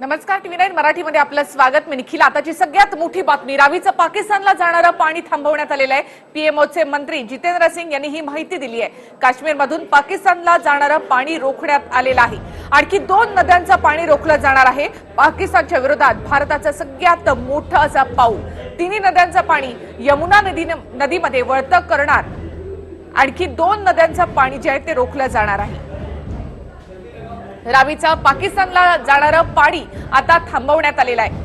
नमस्कार TV nine मराठीमध्ये आपलं स्वागत. मी निखिल. आताची सगळ्यात मोठी बातमी. रावीचं पाकिस्तानला जाणारं पाणी थांबवण्यात आलेलं आहे. पीएमओचे मंत्री जितेंद्र सिंग यांनी ही माहिती दिली आहे. काश्मीरमधून पाकिस्तानला जाणारं पाणी रोखण्यात आलेलं आहे. आणखी दोन नद्यांचं पाणी रोखलं जाणार आहे. पाकिस्तानच्या विरोधात भारताचं सगळ्यात मोठं असा पाऊल. तिन्ही नद्यांचं पाणी यमुना नदी नदीमध्ये वळतं करणार. आणखी दोन नद्यांचं पाणी जे आहे ते रोखलं जाणार आहे. रावीचा पाकिस्तानला जाणारं पाणी आता थांबवण्यात आलेलं आहे.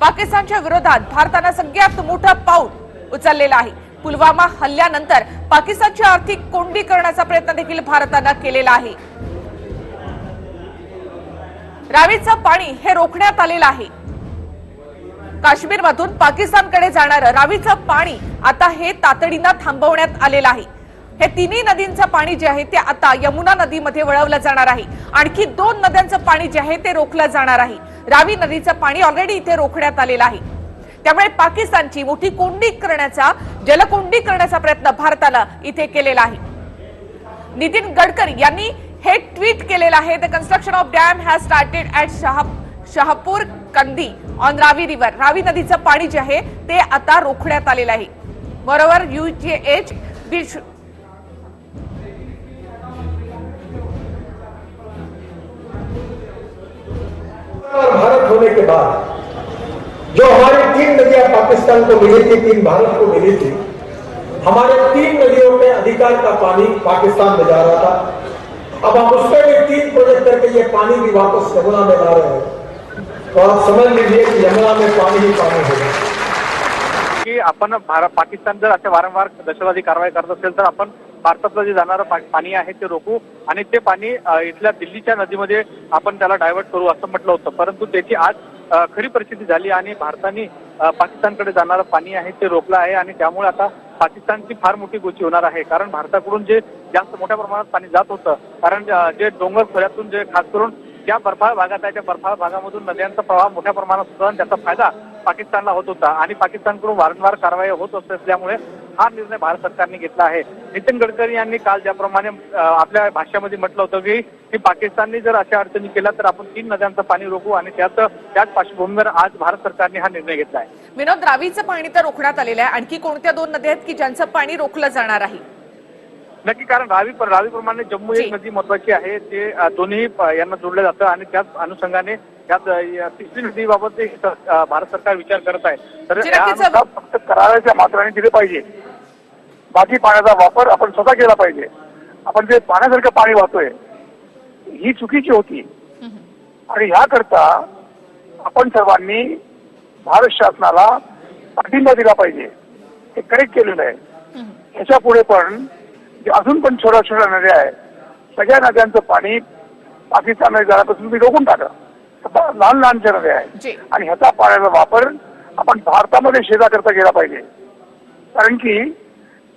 पाकिस्तानच्या विरोधात भारतानं सगळ्यात मोठं पाऊल उचललेलं आहे. पुलवामा हल्ल्यानंतर पाकिस्तानची आर्थिक कोंडी करण्याचा प्रयत्न देखील भारतानं केलेला आहे. रावीचं पाणी हे रोखण्यात आलेलं आहे. काश्मीरमधून पाकिस्तानकडे जाणारं रावीचं पाणी आता हे तातडीनं थांबवण्यात आलेलं आहे. हे तिन्ही नदींचं पाणी जे आहे ते आता यमुना नदीमध्ये वळवलं जाणार आहे. आणखी दोन नद्यांचं पाणी जे आहे ते रोखलं जाणार आहे. रावी नदीचं पाणी ऑलरेडी इथे रोखण्यात आलेलं आहे. त्यामुळे पाकिस्तानची मोठी कोंडी करण्याचा जलकोंडी करण्याचा प्रयत्न भारतानं इथे केलेला आहे. नितीन गडकरी यांनी हे ट्विट केलेलं आहे. The construction of dam has started at Shahapur Kandi on Ravi river Ravi नदीचं पाणी जे आहे ते आता रोखण्यात आलेलं आहे. बरोबर युजीएच बीच और भारत होने के बाद जो हमारी तीन नदियाँ पाकिस्तान को मिली थी, तीन भारत को मिली थी, हमारे तीन नदियों में अधिकार का पानी पाकिस्तान में जा रहा था। अब हम उसमें भी तीन प्रोजेक्ट करके ये पानी भी वापस यमुना में ला रहे हैं। तो आप समझ लीजिए कि यमुना में पानी ही पानी होगा। की आपण भारत पाकिस्तान जर अशा वारंवार दहशतवादी कारवाई करत असेल तर आपण भारतातलं जे जाणारं पाणी आहे ते रोखू आणि ते पाणी इथल्या दिल्लीच्या नदीमध्ये आपण त्याला डायव्हर्ट करू असं म्हटलं होतं. परंतु त्याची आज खरी परिस्थिती झाली आणि भारताने पाकिस्तानकडे जाणारं पाणी आहे ते रोखलं आहे आणि त्यामुळे आता पाकिस्तानची फार मोठी गोची होणार आहे. कारण भारताकडून जे जास्त मोठ्या प्रमाणात पाणी जात होतं कारण जे डोंगर खोऱ्यातून जे खास करून ज्या बर्फाळ भागात आहे त्या बर्फाळ भागामधून नद्यांचा प्रवाह मोठ्या प्रमाणात होता आणि त्याचा फायदा पाकिस्तानला होत होता. आणि पाकिस्तानकडून वारंवार कारवाई होत असल्यामुळे हा निर्णय भारत सरकारने घेतला आहे. नितीन गडकरी यांनी काल ज्याप्रमाणे आपल्या भाषणामध्ये म्हटलं होतं की की पाकिस्तानने जर अशा अडचणी केल्या तर आपण तीन नद्यांचं पाणी रोखू आणि त्याच त्याच पार्श्वभूमीवर आज भारत सरकारने हा निर्णय घेतला आहे. विनोद रावीचं पाणी तर रोखण्यात आलेलं आहे. आणखी कोणत्या दोन नद्या आहेत की ज्यांचं पाणी रोखलं जाणार आहे? नक्की कारण रावी रावीप्रमाणे जम्मू. एक नदी महत्वाची आहे. ते दोन्ही यांना जोडलं जातं आणि त्याच अनुषंगाने त्यात तिसरी नदीबाबत भारत सरकार विचार करत आहे. तर फक्त कराराच्या मात्राने दिले पाहिजे. बाकी पाण्याचा वापर आपण स्वतः केला पाहिजे. आपण जे पाण्यासारखं पाणी वाहतोय ही चुकीची होती. आणि ह्याकरता आपण सर्वांनी भारत शासनाला पाठिंबा दिला पाहिजे. हे करेक्ट केलेलं आहे. ह्याच्या पुढे पण जे अजून पण छोट्या छोट्या नद्या आहेत सगळ्या नद्यांचं पाणी पाकिस्तानमध्ये जाण्यापासून तुम्ही रोखून टाका. लहान लहानच्या नद्या. आहेत. आणि ह्याचा पाण्याचा वापर आपण भारतामध्ये शेजा करता गेला पाहिजे. कारण की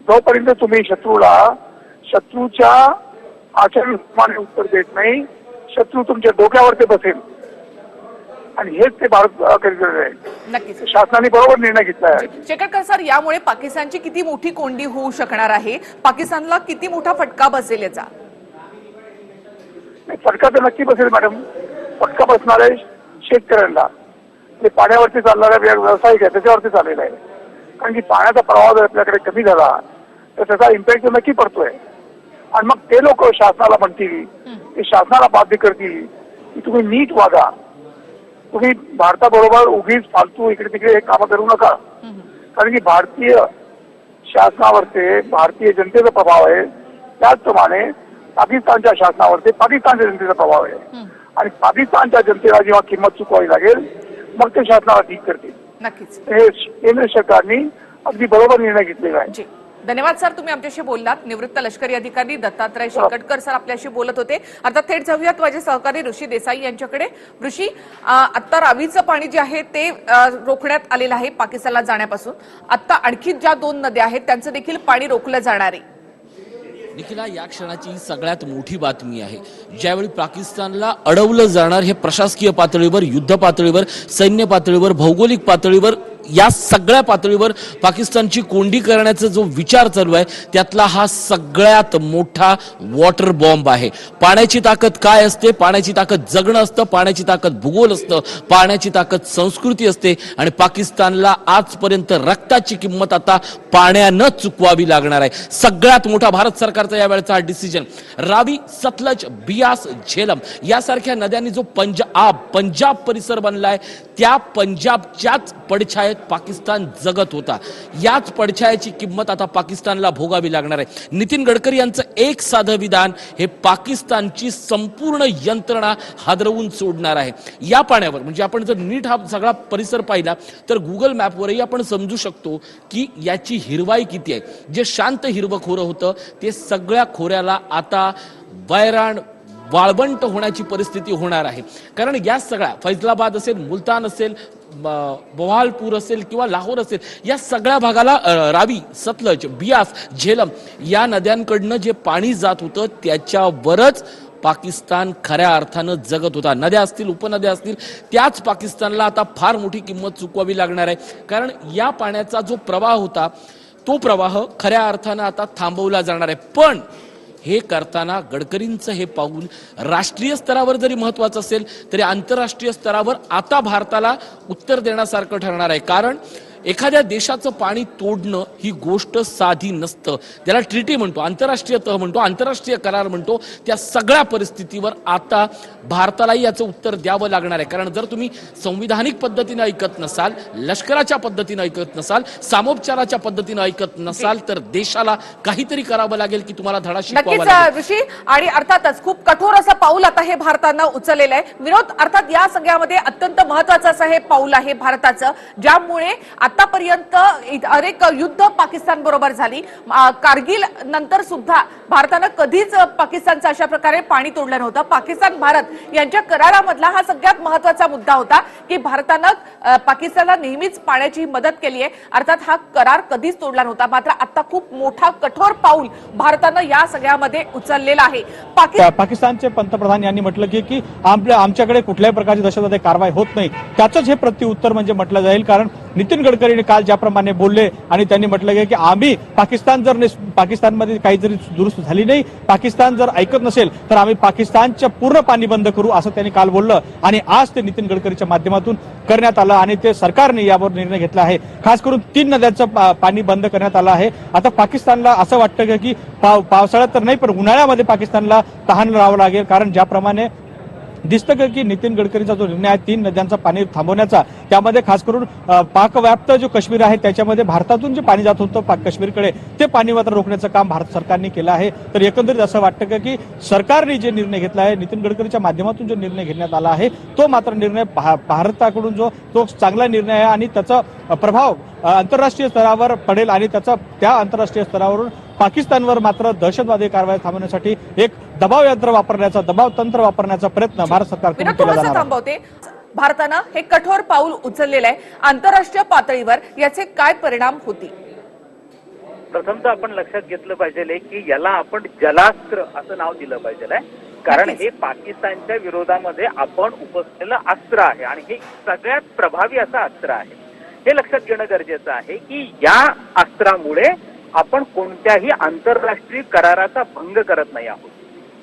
जोपर्यंत तुम्ही शत्रूला शत्रूच्या आचरणाप्रमाणे उत्तर देत नाही शत्रू तुमच्या डोक्यावरती बसेल. आणि हेच ते भारत करीत आहे. नक्कीच. शासनाने बरोबर निर्णय घेतला आहे. शेखरकर सर यामुळे पाकिस्तानची किती मोठी कोंडी होऊ शकणार आहे? पाकिस्तानला किती मोठा फटका बसेल याचा? नाही, फटका तर नक्की बसेल मॅडम. फटका बसणार आहे शेतकऱ्यांना. ते पाण्यावरती चालणारा व्य- व्यावसायिक आहे त्याच्यावरती चाललेला आहे. कारण की पाण्याचा प्रवाह जर आपल्याकडे कमी झाला तर त्याचा इम्पॅक्ट नक्की पडतोय. आणि मग ते लोक शासनाला म्हणतील ते शासनाला बाध्य करतील की तुम्ही नीट वागा. तुम्ही भारताबरोबर उगीच फालतू इकडे तिकडे कामं करू नका. कारण की भारतीय शासनावरती भारतीय जनतेचा प्रभाव आहे. त्याचप्रमाणे पाकिस्तानच्या शासनावरती पाकिस्तानच्या जनतेचा प्रभाव आहे. आणि पाकिस्तानच्या जनतेला जेव्हा किंमत चुकवावी लागेल मग ते शासनाला ठीक करतील. नक्कीच. हे केंद्र सरकारने अगदी बरोबर निर्णय घेतलेला आहे. धन्यवाद सर. तुम्ही आमच्याशी बोललात. निवृत्त लष्करी अधिकारी दत्तात्रय शेकटकर सर आपल्याशी बोलत होते. आता थेट जाऊयात माझे सहकारी ऋषी देसाई यांच्याकडे. ऋषी आता रावीचं पाणी जे आहे ते रोखण्यात आलेलं आहे पाकिस्तानला जाण्यापासून. आता आणखी ज्या दोन नद्या आहेत त्यांचं देखील पाणी रोखलं जाणार आहे. निखिला या क्षणाची सगळ्यात मोठी बातमी आहे. ज्यावेळी पाकिस्तानला अडवलं जाणार हे प्रशासकीय पातळीवर युद्ध पातळीवर सैन्य पातळीवर भौगोलिक पातळीवर या सगळ्या पातळीवर पाकिस्तानची कोंडी करण्याचा जो विचार चालू आहे त्यातला हा सगळ्यात मोठा वॉटर बॉम्ब आहे. पाण्याची ताकद काय असते? पाण्याची ताकद जगणं असतं पाण्याची ताकद भूगोल असतं पाण्याची ताकद संस्कृती असते आणि पाकिस्तानला आजपर्यंत रक्ताची किंमत आता पाण्यानं चुकवावी लागणार आहे. सगळ्यात मोठा भारत सरकारचा या वेळेचा हा डिसिजन रावी सतलज बियास झेलम यासारख्या नद्यांनी जो पंजाब पंजाब परिसर बनलाय त्या पंजाबच्याच पडछायत पाकिस्तान जगत होता. याच पडछायाची किंमत आता पाकिस्तानला भोगावी लागणार आहे. नितीन गडकरी यांचं एक साधं विधान हे पाकिस्तानची संपूर्ण यंत्रणा हादरवून सोडणार आहे. या पाण्यावर म्हणजे आपण जर नीट हा सगळा परिसर पाहिला तर गुगल मॅपवरही आपण समजू शकतो की याची हिरवाई किती आहे. जे शांत हिरवं खोरं होतं ते सगळ्या खोऱ्याला आता वैराण वाळवंट होण्याची परिस्थिती होणार आहे. कारण या सगळ्या फैजलाबाद असेल मुलतान असेल ब- बवालपूर असेल किंवा लाहोर असेल या सगळ्या भागाला रावी सतलज बियास झेलम या नद्यांकडनं जे पाणी जात होतं त्याच्यावरच पाकिस्तान खऱ्या अर्थानं जगत होता. नद्या असतील उपनद्या असतील त्याच पाकिस्तानला आता फार मोठी किंमत चुकवावी लागणार आहे. कारण या पाण्याचा जो प्रवाह होता तो प्रवाह खऱ्या अर्थानं आता थांबवला जाणार आहे. पण हे करताना गडकरींचं हे पाऊल राष्ट्रीय स्तरावर जरी महत्वाचं असेल तरी आंतरराष्ट्रीय स्तरावर आता भारताला उत्तर देण्यासारखं ठरणार आहे. कारण एखाद्या देशाचं पाणी तोडणं ही गोष्ट साधी नसतं. त्याला ट्रिटी म्हणतो आंतरराष्ट्रीय तह म्हणतो आंतरराष्ट्रीय करार म्हणतो त्या सगळ्या परिस्थितीवर आता भारतालाही याचं उत्तर द्यावं लागणार आहे. कारण जर तुम्ही संविधानिक पद्धतीने ऐकत नसाल लष्कराच्या पद्धतीने ऐकत नसाल सामोपचाराच्या पद्धतीने ऐकत नसाल तर देशाला काहीतरी करावं लागेल की तुम्हाला धडा शिकवावा नक्कीच लागेल. ऋषी. आणि अर्थातच खूप कठोर असं पाऊल आता हे भारतानं उचललेलं आहे. विनोद अर्थात या सगळ्यामध्ये अत्यंत महत्वाचं असं हे पाऊल आहे भारताचं ज्यामुळे आतापर्यंत अनेक युद्ध पाकिस्तान बरोबर झाली. कारगिल नंतर सुद्धा भारतानं कधीच पाकिस्तानचं अशा प्रकारे पाणी तोडलं नव्हतं. पाकिस्तान भारत यांच्या करारामधला हा सगळ्यात महत्त्वाचा मुद्दा होता की भारतानं पाकिस्तानला नेहमीच पाण्याची मदत केली आहे. अर्थात हा करार कधीच तोडला नव्हता. मात्र आता खूप मोठा कठोर पाऊल भारतानं या सगळ्यामध्ये उचललेला आहे. पाकिस्तान पाकिस्तानचे पंतप्रधान यांनी म्हटलं की की आमच्याकडे कुठल्याही प्रकारची दहशतवादी कारवाई होत नाही. त्याचंच हे प्रत्युत्तर म्हणजे म्हटलं जाईल कारण नितीन गडकरींनी काल ज्याप्रमाणे बोलले आणि त्यांनी म्हटलं की- आम्ही पाकिस्तान जर पाकिस्तानमध्ये काही जरी दुरुस्त झाली नाही पाकिस्तान जर ऐकत नसेल तर आम्ही पाकिस्तानच्या पूर्ण पाणी बंद करू असं त्यांनी काल बोललं. आणि आज ते नितीन गडकरीच्या माध्यमातून करण्यात आलं आणि ते सरकारने यावर निर्णय घेतला आहे. खास करून तीन नद्यांचं पाणी बंद करण्यात आलं आहे. आता पाकिस्तानला असं वाटतं की पाव पावसाळ्यात तर नाही पण उन्हाळ्यामध्ये पाकिस्तानला तहान राहावं लागेल कारण ज्याप्रमाणे दिसतं का की नितीन गडकरींचा जो निर्णय आहे तीन नद्यांचा पाणी थांबवण्याचा त्यामध्ये खास करून पाकव्याप्त जो काश्मीर आहे त्याच्यामध्ये भारतातून जे पाणी जात होतं पाक काश्मीरकडे ते पाणी मात्र रोखण्याचं काम भारत सरकारने केलं आहे. तर एकंदरीत असं वाटतं का की सरकारने जे निर्णय घेतला आहे नितीन गडकरीच्या माध्यमातून जो निर्णय घेण्यात आला आहे तो मात्र निर्णय भारताकडून जो तो चांगला निर्णय आहे आणि त्याचा प्रभाव आंतरराष्ट्रीय स्तरावर पडेल आणि त्याचा त्या आंतरराष्ट्रीय स्तरावरून पाकिस्तानवर मात्र दहशतवादी कारवाई थांबवण्यासाठी एक दबाव यंत्र वापरण्याचा दबाव तंत्र वापरण्याचा प्रयत्न भारत सरकारकडून विनोद केला थोडंसं जाणार आहे. थांबवते. भारतानं हे कठोर पाऊल उचललेलं आहे. आंतरराष्ट्रीय पातळीवर याचे काय परिणाम होतील? प्रथमतः आपण लक्षात घेतलं पाहिजे की याला आपण जलास्त्र असं नाव दिलं पाहिजे. कारण. हे पाकिस्तानच्या विरोधामध्ये आपण उपसलेलं अस्त्र आहे आणि हे सगळ्यात प्रभावी असं अस्त्र आहे. हे लक्षात घेणं गरजेचं आहे की या अस्त्रामुळे आपण कोणत्याही आंतरराष्ट्रीय कराराचा भंग करत नाही आहोत.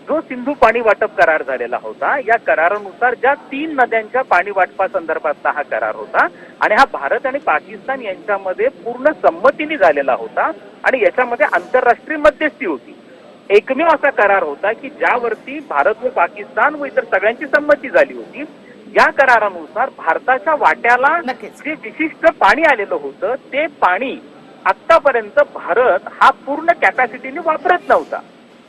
जो सिंधू पाणी वाटप करार झालेला होता या करारानुसार ज्या तीन नद्यांच्या पाणी वाटपासंदर्भातला हा करार होता आणि हा भारत आणि पाकिस्तान यांच्यामध्ये पूर्ण संमतीने झालेला होता आणि याच्यामध्ये आंतरराष्ट्रीय मध्यस्थी होती. एकमेव असा करार होता की ज्यावरती भारत व पाकिस्तान व इतर सगळ्यांची संमती झाली होती. या करारानुसार भारताच्या वाट्याला. जे विशिष्ट पाणी आलेलं होतं ते पाणी आतापर्यंत भारत हा पूर्ण कॅपॅसिटीने वापरत नव्हता.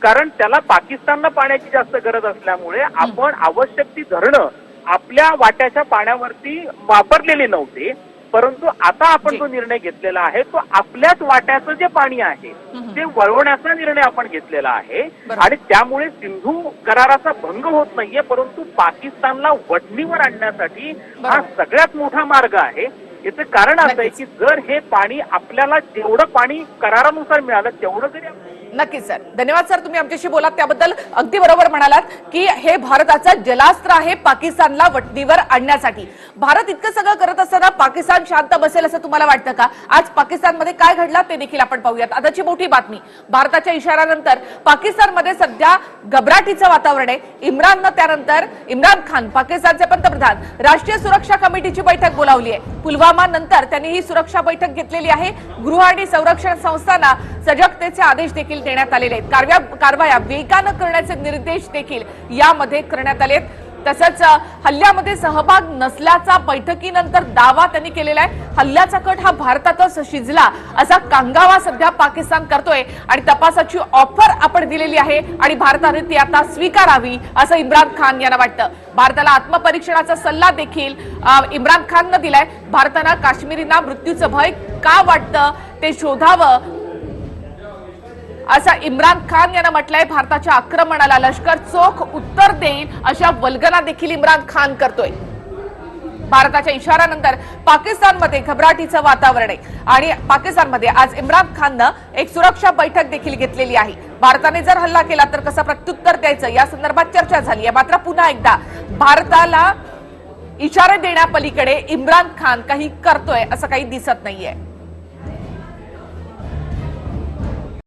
कारण त्याला पाकिस्तानला पाण्याची जास्त गरज असल्यामुळे आपण आवश्यक ती धरणं आपल्या वाट्याच्या पाण्यावरती वापरलेली नव्हते. परंतु आता आपण जी. निर्णय घेतलेला आहे तो आपल्याच वाट्याचं जे पाणी आहे ते वळवण्याचा निर्णय आपण घेतलेला आहे. आणि त्यामुळे सिंधू कराराचा भंग होत नाहीये परंतु पाकिस्तानला वडणीवर आणण्यासाठी हा. सगळ्यात मोठा मार्ग आहे याचं कारण असं आहे. की जर हे पाणी आपल्याला जेवढं पाणी करारानुसार मिळालं तेवढं जरी नक्कीच सर धन्यवाद सर तुम्ही आमच्याशी बोलात त्याबद्दल अगदी बरोबर म्हणालात की हे भारताचं जलास्त्र आहे पाकिस्तानला वटणीवर आणण्यासाठी. भारत इतकं सगळं करत असताना पाकिस्तान शांत बसेल असं तुम्हाला वाटतं का? आज पाकिस्तानमध्ये काय घडलं ते देखील आपण पाहूयात. आताची मोठी बातमी. भारताच्या इशाऱ्यानंतर पाकिस्तानमध्ये सध्या घबराटीचं वातावरण आहे. इम्राननं त्यानंतर इम्रान खान पाकिस्तानचे पंतप्रधान राष्ट्रीय सुरक्षा कमिटीची बैठक बोलावली आहे. पुलवामा नंतर त्यांनी ही सुरक्षा बैठक घेतलेली आहे. गृह आणि संरक्षण संस्थांना सजगतेचे आदेश देखील देण्यात आलेले आहेत. कारव्या कारवाया वेगानं करण्याचे निर्देश देखील यामध्ये करण्यात आले आहेत. तसंच हल्ल्यामध्ये सहभाग नसल्याचा बैठकीनंतर दावा त्यांनी केलेला आहे. हल्ल्याचा कट हा भारतातच शिजला असा कांगावा सध्या पाकिस्तान करतोय आणि तपासाची ऑफर आपण दिलेली आहे आणि भारताने ती आता स्वीकारावी असं इम्रान खान यांना वाटतं. भारताला आत्मपरीक्षणाचा सल्ला देखील इम्रान खाननं दिलाय. भारतानं काश्मीरींना मृत्यूचं भय का वाटतं ते शोधावं असं इम्रान खान यांना म्हटलंय भारताच्या आक्रमणाला लष्कर चोख उत्तर देईल अशा वल्गना देखील इम्रान खान करतोय. भारताच्या इशाऱ्यानंतर पाकिस्तानमध्ये घबराटीचं वातावरण आहे. आणि पाकिस्तानमध्ये आज इम्रान खाननं एक सुरक्षा बैठक देखील घेतलेली आहे. भारताने जर हल्ला केला तर कसं प्रत्युत्तर द्यायचं? या संदर्भात चर्चा झाली आहे. मात्र पुन्हा एकदा भारताला इशारे देण्यापलीकडे इम्रान खान काही करतोय असं काही दिसत नाहीये.